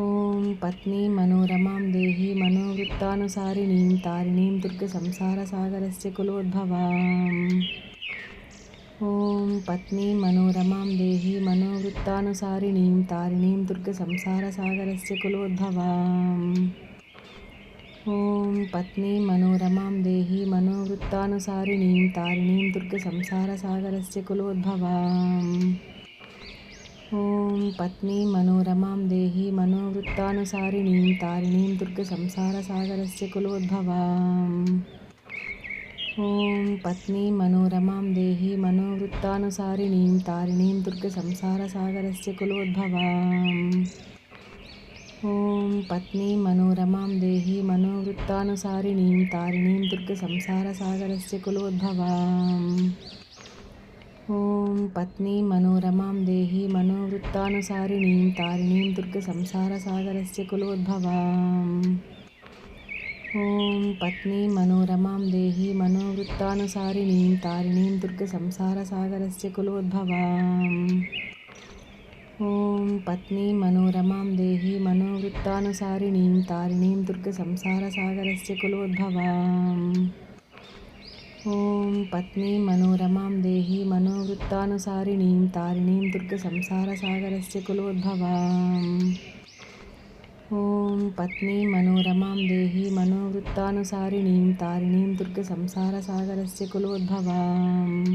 ఓం పత్ని మనోరమాం దేహి మనోవృత్తానుసారిణీం తారిణీం దుర్గ సంసార సాగరస్య కులోద్భవాం. ఓం పత్ని మనోరమాం దేహి మనోవృత్తానుసారిణీం తారిణీం దుర్గ సంసార సాగరస్య కులోద్భవాం. ఓం పత్ని మనోరమాం దేహి మనోవృత్తానుసారిణీం తారిణీం దుర్గ సంసార సాగరస్య కులోద్భవాం. पत्नीं मनोरमां देहि मनोवृत्तानुसारिणीं तारिणीं दुर्गसंसारसागरस्य कुलोद्भवाम् ॐ पत्नीं मनोरमां देहि मनोवृत्तानुसारिणीं तारिणीं दुर्गसंसारसागरस्य कुलोद्भवाम् ॐ पत्नीं मनोरमां देहि मनोवृत्तानुसारिणीं तारिणीं दुर्गसंसारसागरस्य कुलोद्भवाम् ఓం పత్ని మనోరమాం దేహి మనోవృత్తానుసారిణీ తారిణీం దుర్గ సంసార సాగరస్య కులోద్భవాం. ఓం పత్ని మనోరమాం దేహి మనోవృత్తానుసారిణీ తారిణీం దుర్గ సంసార సాగరస్య కులోద్భవాం. ఓం పత్ని మనోరమాం దేహి మనోవృత్తానుసారిణీ తారిణీం దుర్గ సంసార సాగరస్య కులోద్భవాం. ఓం పత్ని మనోరమాం దేహి మనో मनोवृत्तानुसारिणीं तारिणीं दुर्गसंसारसागरस्य कुलोद्भवाम् ॐ पत्नीं मनोरमां देहि मनोवृत्तानुसारिणीं तारिणीं दुर्गसंसारसागरस्य कुलोद्भवाम्